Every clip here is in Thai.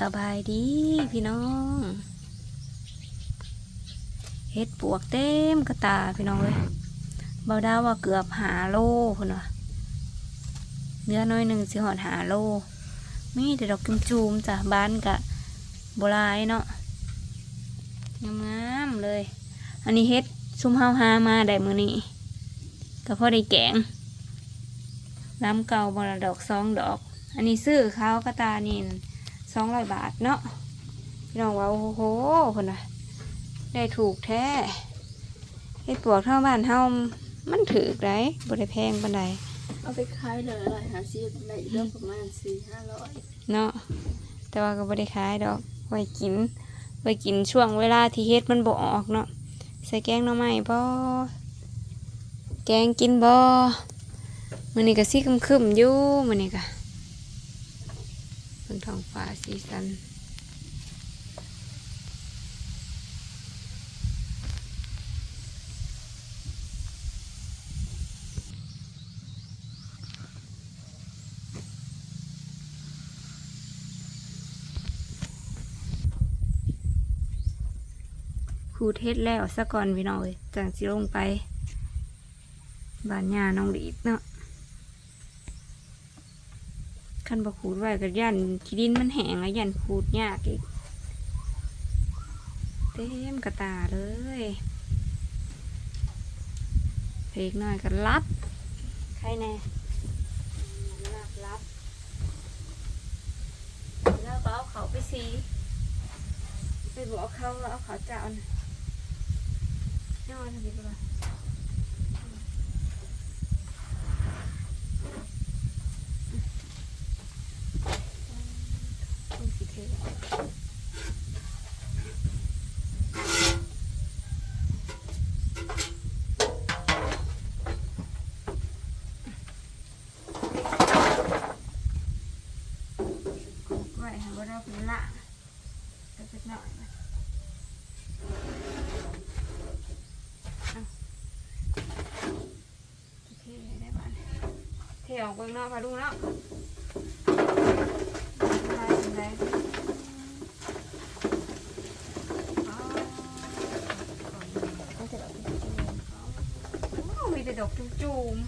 สบายดีพี่น้องเฮ็ดปวกเต็มกระตาพี่น้องเลยเบาดาว่าเกือบหาโลพนว่ะเนื้อน้อยหนึ่งสิหอดหาโลมีแต่ดอกจุ่มจ้ะบ้านกะโบรายเนาะงามๆเลย อันนี้เฮ็ดซุ่มเฮาหามาได้มือนี้ก็พอได้แกงน้ำเก่าบรดอกสองดอก อันนี้ซื้อเขากระตานี่ สองร้อยบาทเนาะพี่น้องว่าโอ้โหคนน่ะได้ถูกแท้เฮ็ดปวกเท่าบ้านเฮามันถือไรบ่ได้แพงปานใดเอาไปขายเลยอะไรหาซีได้เรื่องประมาณสี่ห้าร้อยเนาะแต่ว่าก็บ่ได้ขายดอกไว้กินไว้กินช่วงเวลาที่เฮ็ดมันบ่ออกเนาะใส่แกงหน่อไม้บ่แกงกินบ่มื้อนี้ก็สิครึมๆอยู่มื้อนี้ก็ เบิ่งท้องฟ้าสีสันขูเฮ็ดแล้วซะก่อนพี่น้องเอ้ยจังสิลงไปบ้านยาน้องดีดเนาะ คันบ่ขูดไว้ก็ยันขี้ดินมันแห้งแล้วยันขูดยากอีก เต็มกระตาเลยเพลกหน่อยก็รับใครแน่รับรับแล้วก็เอาเขาไปซีไปบอกเขาแล้วเอาเขาเจ้าน่ะนอนทำไมกันวะต้องสิเทไว้ให้บ่ได้เป็นละสัก หน่อยโอเคได้บ้านเทอกเบิ่งนาพาดูเนาะได้ได้อ๋อ มันจะแบบ โอ้มีแต่ดอกจุ่มๆ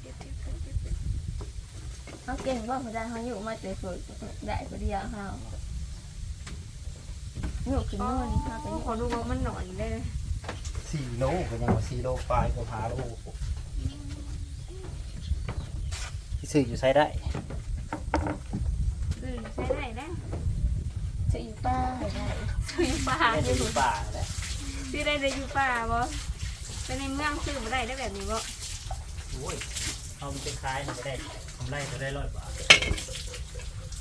เดี๋ยวๆ เขาเก่งว่าเขาได้เขาอยู่มาแต่ฝึกได้ก็เดียวเขาอยู่ขึ้นๆอ๋อโน่นนี่เขาไปอยู่ขอดูว่ามันหน่อยเลยสี่โลก็ยังว่าสี่โลปลายก็หาโลที่ซื้ออยู่ใช้ได้อืมใช้ได้นะจะอยู่ป้าได้ซื้ออยู่ป่าได้ซื้ออยู่ป่าแหละได้แต่อยู่ป่าบ่แต่ในเมืองซื้อมาได้ได้แบบนี้บ่โอ้ยเอามันไปขายมันก็ได้กำ ไรก็ได้ร้อยบาท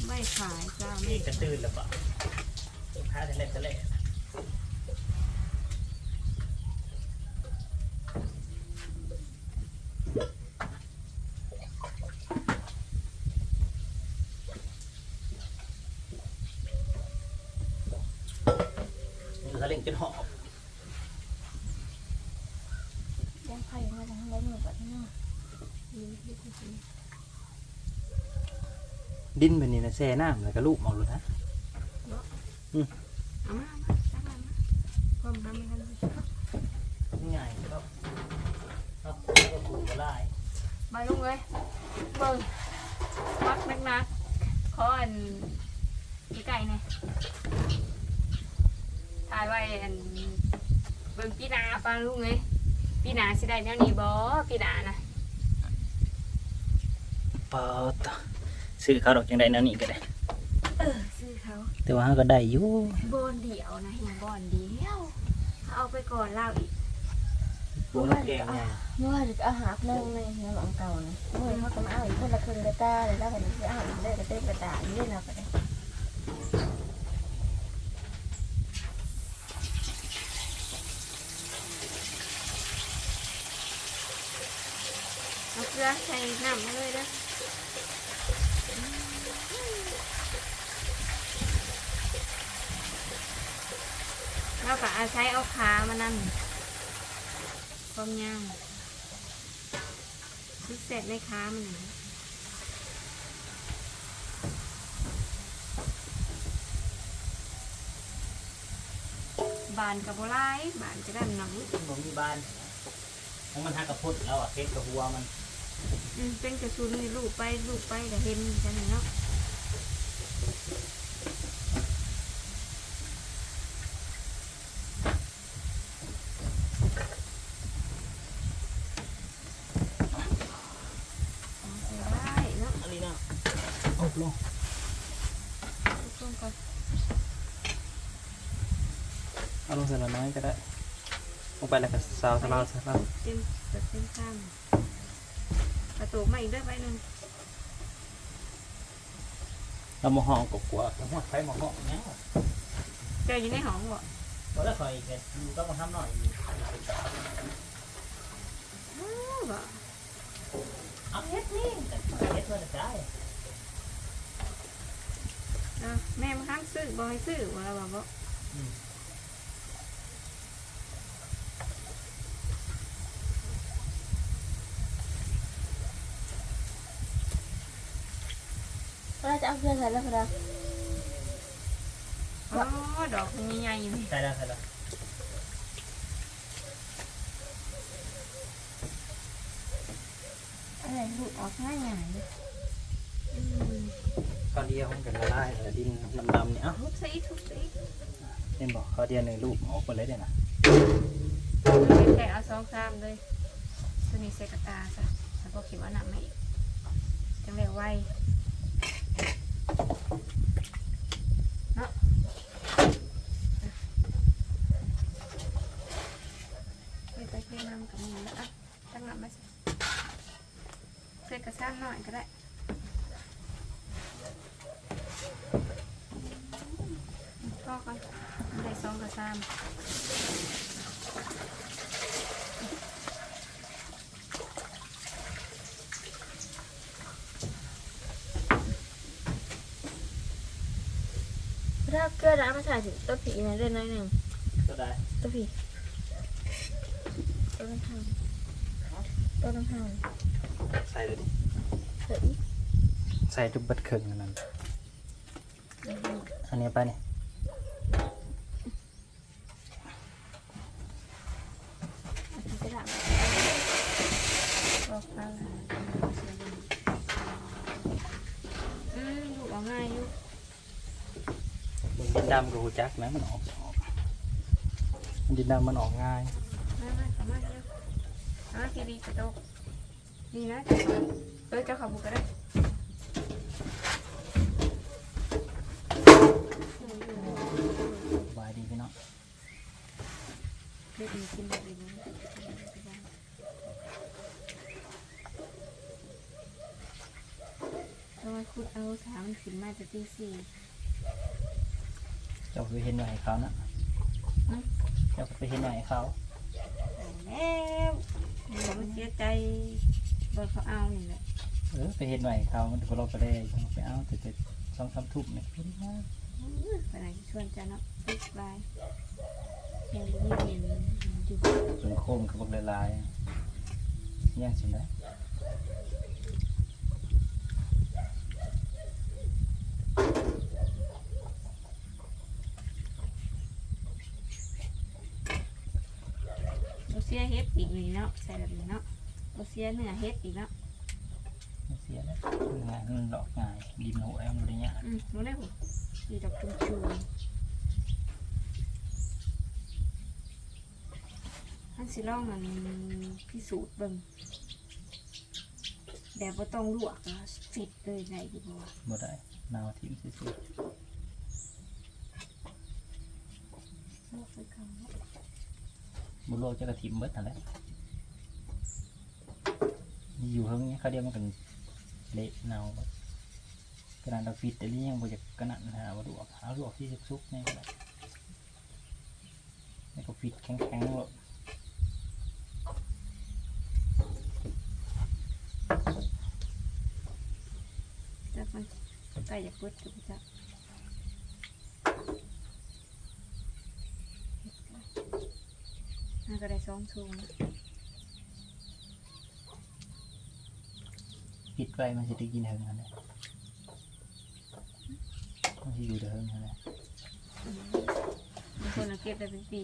ไม่ขายจ้ามีไม่กระตื้นแล้วปะขายแต่เล็กแต่เล็กมันก็เล่นจนหอบ ยังไผ่มาทางไรมือปัดเนาะ ดินแบบนี้นะแช่น้ำแล้วก็ลูกหมดเลยนะเอามาเอามาตั้งมาพร้อมทำกันง่ายครับเอาแล้วก็ปลูกก็ได้ไปลุงเลยเบิ่งมักนักนักๆขออันพี่ไก่เนี่ยถ่ายไว้อันเบิ่งพี่นาปลาลุงเลยพี่นาสิได้แนวนี้บ่พี่นานะเปิด ซื้อเขาดอกจังได้แนวนี้ก็ได้ เออซื้อเขาแต่ว่าเราก็ได้อยู่บอนเดียวนะเห็นบอนเดียวเอาไปก่อนเล่าอีกปลูกแล้วแกงไงเมื่อวานจะเอาหาเรื่องในน้ำหลังเก่านะเมื่อเขาก็มาเอาอีกคนละครึ่งกระตาเลยแล้วกันจะเอาอีกได้กระเต้กระตาเล่นเราก็ได้เอาเกลือใส่น้ำมาเลยเด้อแล้วก็อาศัยเอา ขามานั่นความยาวคือเสร็จในค้ามันนะบานกับโบไลายบานจะได้หนังเป็นผมที่บ้านของมันหักกระพุดแล้วอะเพชรกับหัวมัน อืมเป็นกระสุนนี่ลูกไปลูกไปก็เห็นกันเนาะ ได้เนาะ อันนี้เนาะโอ้ลง ช่วงก่อน เอาลงเสร็จแล้วน้อยก็ได้ ลงไปแล้วก็ซาวซาวซาวเต็มเต็มข้างประตูมาอีกด้วยไปหนึ่งเรามาห้องกบกว่าหัวไฟหมอกเหาะเนี้ยเจออยู่ในห้องบ่พอแล้วคอยอีกเนี่ยอยู่ก็มาทำหน่อยอยู่อ้าวบ่เอาเฮ็ดนี่แต่เฮ็ดเพื่อนได้เอ้าแม่มาข้างซื้อบ่ให้ซื้อบ่แล้วบ่บ่ เราจะเอาเพื่อนใส่แล้วก็ได้อ๋อดอกมันใหญ่ๆอยู่นี่ใช่แล้วใช่แล้วอะไรหลุดออกง่ายง่ายเลยอืมข้าวเดียวมันก็ละลายแล้วดินดำๆเนี่ยเอ้าทุบซะอีกทุบซะอีกเห็นบอกข้าวเดียวหนึ่งลูกออกไปเลยเดี๋ยวนะเป็นแต่เอาสองสามเลยตัวนี้ใส่กระตาซะแล้วก็เข็มเอาหนักมาอีกจังเลยไวเนาะไปตะเกียงนำกับมือแล้วอะตั้งหลับมาสิใส่กระซ้ำหน่อยก็ได้พ่อก่อนได้ สองกระซ้ำถ้าเกลือน้ำมาใส่ถึงตัวผีนะเล่นน้อยหนึ่งก็ได้ตัวผีตัวน้ำทางตัวน้ำทางใส่เลยดิเฮ้ยใส่ทุกบัดเครื่องอันนั้นอันนี้ไปเนี่ย อาทิตย์จะหลัง บอกฟังอืมดูเอาง่ายอยู่ดินดำกับหูจักนะมันออกออกดินดำมันออกง่ายมามาขอมาเร็วเอามาทีดีกระโตกดีนะจะขอเอ้ยจะขอบุกก็ได้สบายดีพี่น้องเรียกมีกินแบบนี้ เอามาคุดเอาสามขึ้นมาจะตีสี่เจ้าไปเห็นหน่อยให้เขานะเจ้าไปเห็นหน่อยให้เขาแล้วผมเสียใจบนเขาเอานี่แหละเออไปเห็นหน่อยให้เขามันพอเราไปได้ไปเอาแต่แต่สองสามทุ่มเนี่ยพี่นะไปไหนชวนจะเนาะติ๊กไลน์เห็นนี่เห็นอยู่จนโค้งกับพวกลายๆย่างสินได้ โอเซียเฮ็ดอีก นี่เนาะใส่แบบนี้เนาะโอเซียเนื้อเฮ็ดอีกเนาะไม่เสียแล้วงานมันดอกง่ายดินหัวแอมอะไรเงี้ยอืมรู้ได้ผมดีดอกจุ่มชูท่านสิลองมันพิสูจน์เบิ่งแบบว่าต้องลวกอะฟิตเลยไหนดีบ่วะบ่ได้นาวทิมสิสิลวกไปก่อนเนาะ บุโลกจะกระถิ่มเบิดนั่นแหละนี่อยู่เฮิงเนี้ยเขาเดียวมันกันเละเนาเบิดกระดานดอกฟิตแต่นี่ยังบ่จะกระนันหาบ่ลวกหาลวกที่ซุกๆนี่ก็ได้นี่ก็ฟิตแข็งๆเลยแต่มันใกล้จะพุดจุกจะน่า ก็ได้สองถุงปิดไปมันจะได้กินเฮงนั่นแหละมันจะอยู่แต่เฮงนั่นแหละบาคนเอาเก็บได้เป็นปี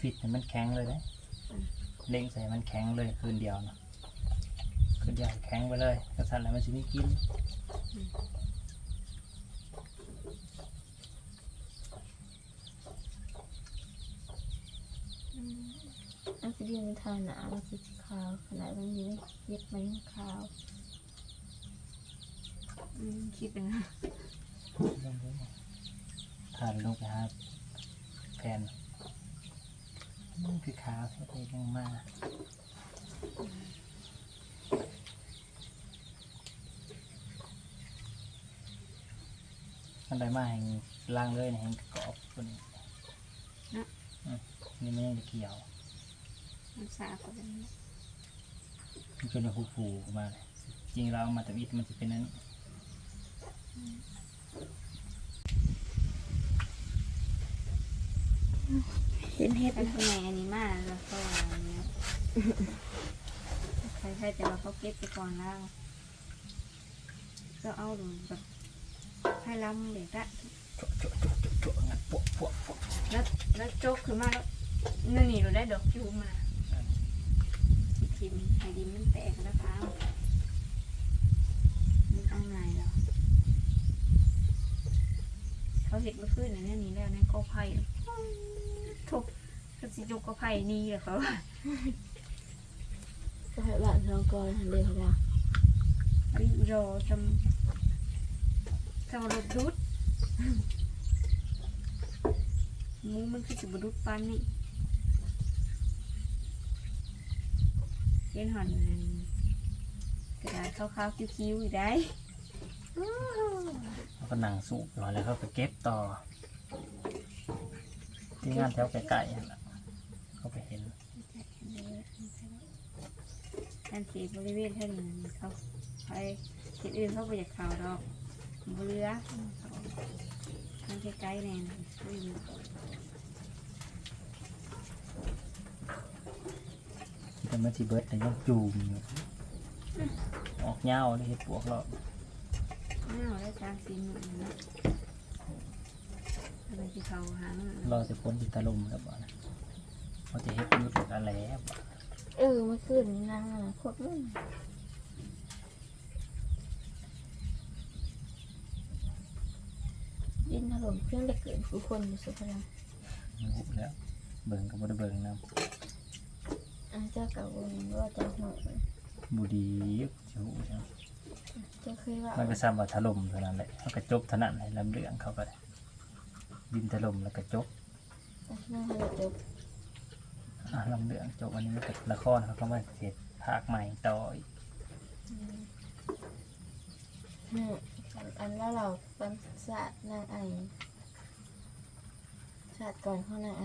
ปิดมันแข็งเลยนะเล็งใส่มันแข็งเลยคืนเดียวนะคืนเดียวแข็งไปเลยกระสันแล้วมันจะไม่กินอืม นที่ดินทาหนามันคือสีขาวขนาดมันอยังเย็บมันยังขาวอืมคิดเป็นไงถ่ายลงไปหาแผ่นนี่คือขาวเท่ยังมาอันใดมาแห่งล่างเลยเนี่ยแห่งกรอบตัวนี้อืมนี่มันยังจะเกี่ยว มันสาบก็เป็นอย่างนี้มันเป็นฟูฟูๆออกมาเลยจริงเราเอามาแต่วิทมันจะเป็นนั้นเห็นเห็ดเป็นคนใหญ่อันนี้มากแล้วก็อันเนี้ยใครๆแต่ว่าเขาเก็บไปก่อนแล้วก็เอาดูแบบให้ล้ำเด็กละโจะโจะโจะโจะโจะงั้นปวกปวกปวกแล้วแล้วโจกขึ้นมาแล้วนี่นี่เราได้ดอกจูมมา ทิมให้ดินมันแตกแล้วครับมันเอาไงเราเขาเห็ดเมื่อคืนอันนี้นี่แล้วในกอไผ่ทุบก็สิจกกอไผ่นี่แหละเขาก็ให้บ้านทองกรหันเดียวละวิโรจำจำรถดุดหมูมันคือสิบดุดปานนี่ เห็นหอนกระดาษขาวๆคิ้วๆอีกได้แล้วก็หนังสูบอยู่แล้วเขาไปเก็บต่อ ที่งานแถวไกลๆนั่นแหละเขาไปเห็นอันสีบริเวณเท่านี้เขาไปที่อื่นเขาไปจากเขาดอกบเรือมันใกล้ๆแน่นไม่อยู่แต่เมื่อที่เบิร์ดแต่ยังจูมอยู่ออกเงาได้เห็ดปวกเราน่าวได้สามสี่หมื่นนะอะไรที่เขาหาเงินเราจะพ้นจิตตะลุมแล้วบ่นะเขาจะเห็ดยุดอะไรบ่เออเมื่อคืนนี่นางอะโคตรมึนดินถล่มเครื่องได้เกิดผู้คนอยู่สุพรรณมันหุบแล้ว เบิ่งก็บ่ได้เบิ่งนะ อาเจ้าเก่าวงว่าเจ้าหัวบูดีจะหุบใช่ไหมเจ้าเคยว่ามันก็ซ้ำว่าถล่มเท่านั้นแหละเขาก็จบเท่านั้นเลยลำเรื่องเขาก็ได้ดินถล่มแล้วก็จบนั่งให้จบอะลำเรื่องจบวันนี้มันก็ละครเขาก็มาเสร็จภาคใหม่ต่ออีกอืมอันแล้วเราเป็นศาสตร์นางไอศาสตร์ก่อนเข้านางไอ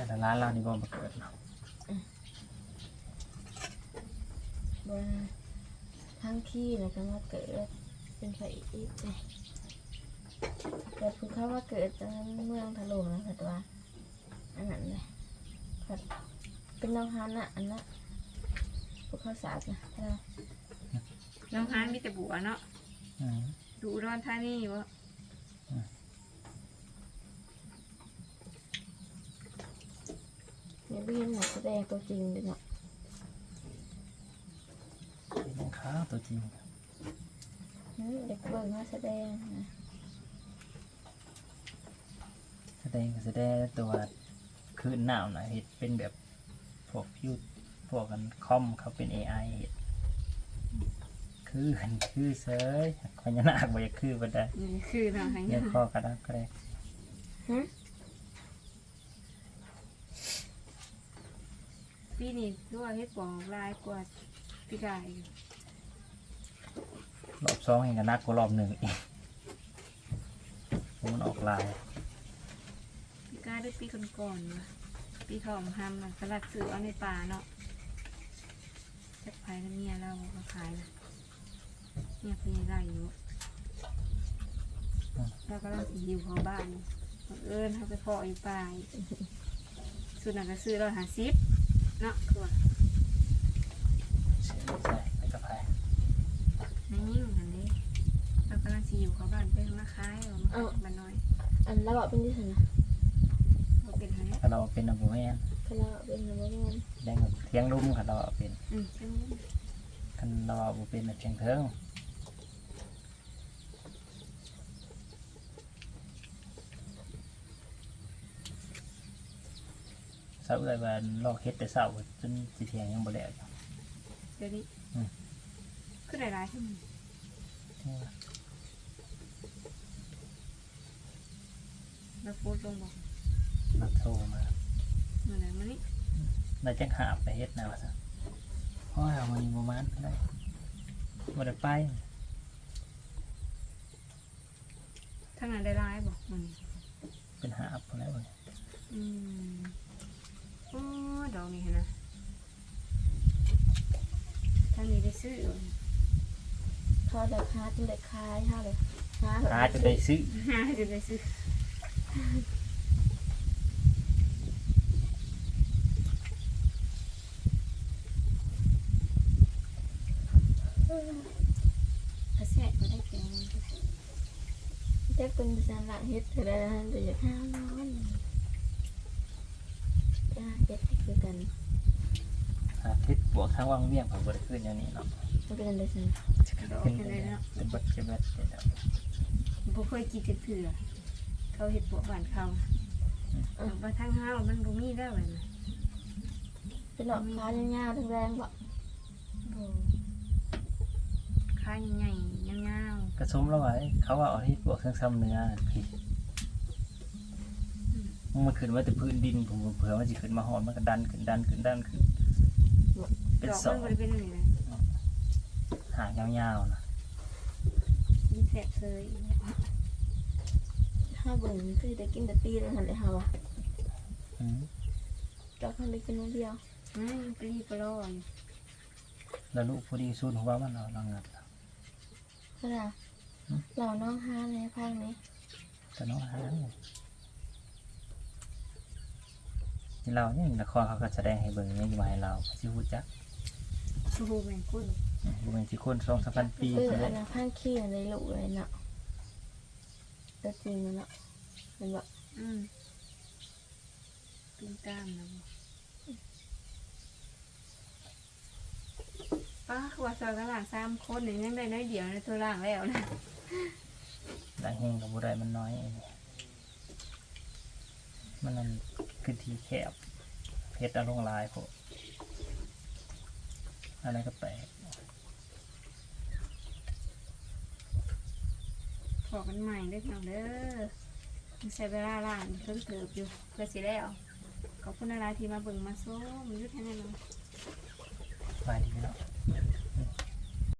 เดือนละล้านเรานี่บ่มาเกิดเนาะบนทั้งขี้แล้วก็มาเกิดเป็นไฟอีกเลยแต่คือเขาว่าเกิดตอนเมืองถล่มนะคัดว่าอันนั้นเลยคัดเป็นน้องฮันอะอันนั้นพวกเขาสาบนะน้องฮานมีแต่บัวเนาะอืมดูอุดอนท่านี่วะ เนี่ยไม่เห็นหนักแสดงตัวจริงเลยเนาะเป็นยังขาวตัวจริงอืมเด็กเบิ่งมาแสดงนะแสดงก็แสดงตัวคลื่นหนาวนะเห็ดเป็นแบบพวกพิวพวกกันคอมเขาเป็น AI เห็ดคือหันคือเซยพญานาคบ่อยากคือบ่ได้นี่คือเนาะให้เรียกข้อกระดักก็ได้ฮะ ปีนี้คือว่าเฮ็ดปองลายกว่าปีกายอยู่รอบสองเห็นกระนักกว่ารอบหนึ่งอีกเพราะมันออกลายปีกายด้วยปีก่อนๆวะปีทองทำน่ะสลัดซื้อเอาในป่าเนาะจักไผ่น้ำเมียเราก็ขายนะเนี่ยเพียงได้อยู่เรากำลังสิหิวของบ้านบังเอิญเขาไปเพาะอยู่ป่าอีกสุดนั้นก็ซื้อร้อยห้าสิบ เนาะคือว่าใช่ไปกับไผในยิ่งอันนี้เรากำลังสิอยู่เขาบ้านเป็นมาคายเอมาขายบ้านน้อยอันแล้วบอกเป็นที่สันนะเราเป็นอะไรถ้าเราเป็นอับแมนก็แล้วบาเป็นอะไรบ้างแดงกับเทียงลุ่มค่ะเราเป็นอืมใช่ไหมคันเราบ่เป็นน่ะเทียงเทิง เศร้าเลยว่าลอกเฮ็ดแต่เศร้าจนสิเทียงยังบ่แล้วอยู่เดี๋ยวนี้อืมคือหลายๆขึ้นแล้วโพสต์ลงบอกนัดโทรมาเมื่อไหร่มานี่ได้จังหาบไปเฮ็ดแนวซะเพราะว่าเอามันประมาณได้บ่ได้ไปทางนั้นได้ร้ายบอกมันเป็นหาบพุ่นแล้วบัดนี้อืมโอ้ ดอกนี่เห็นนะทางนี้ได้ซื้ออยู่ทอดราคาจนได้คายห้าเลยห้าหาจนได้ซื้อหาจะได้ซื้อกระแสก็ได้แกงแจ็คเป็นสารหลังเฮ็ดเธอได้แต่อยากห้ามนอน จ้าเฮ็ดคือกันหาทิศบวกทางวังเวียงผมบ่ได้ขึ้นอย่างนี้เนาะมันเป็นอะไรสันดอกเป็นเป็นเลยเนาะเป็นบัดเจ็บบัดเป็นแบบบ่เคยกินเถื่อเขาเห็ดบวบานเขาแต่ว่าทางห้าวมันบ่มีแล้วเลยนะเป็นดอกคายยาวๆแรงๆบ่บ่ขาใหญ่ๆยาวกระสมแล้วไว้เขาว่าเอาทิศบวกเครื่องซ้ำเนื้อผิด มันขึ้นมาแต่พื้นดินผมเผื่อมันสิขึ้นมาหอดมันก็ดันขึ้นดันขึ้นดันขึ้นๆเป็นดอกสอมังนบ่ได้เป็นอันนี้นะหางยาวๆนะมีแสบเซยห้าเบิ่งคือได้กินแต่ปีแล้วหันเลยเฮาอะอืมดอกคันได้กินมื้อเดียวอืมปลีปลออยู่แล้วลูกพอดีสูนหัวมันเอาลังงัดก็ล่ะเราน้องห้าในพังนี้ก็น้องหาง นี่เราเนี่ยละครเขาก็แสดงให้เบิ่งเนี่ยอยู่มาให้เราสิฮู้จักโอ้โหแม่งกุ้นบ่แม่นสิคนสองสามพันปีเออใช่ไหมอันนั้นพังขี้อันในลูกเลยเนาะตัวจริงมันเนาะเป็นบ่อืมปีนตามนะบ่ป้าคือว่าซอยกันหลานสามคนนี่ยังได้น้อยเดียวในะตัวล่างแล้วนะ ดังเฮงกับบ่ได้มันน้อย มันนั่นคือที่แคบเพชรอารมณ์ลายพวกอะไรก็แปลกบอกกันใหม่เด้อพี่น้องเด้อมันใช้เวลาล่างเพิ่งเติบอยู่เพื่อสิได้เอาขอบคุณอะไรที่มาเบิ่งมาส้มอยุทธให้แน่นอนไปดีเนาะ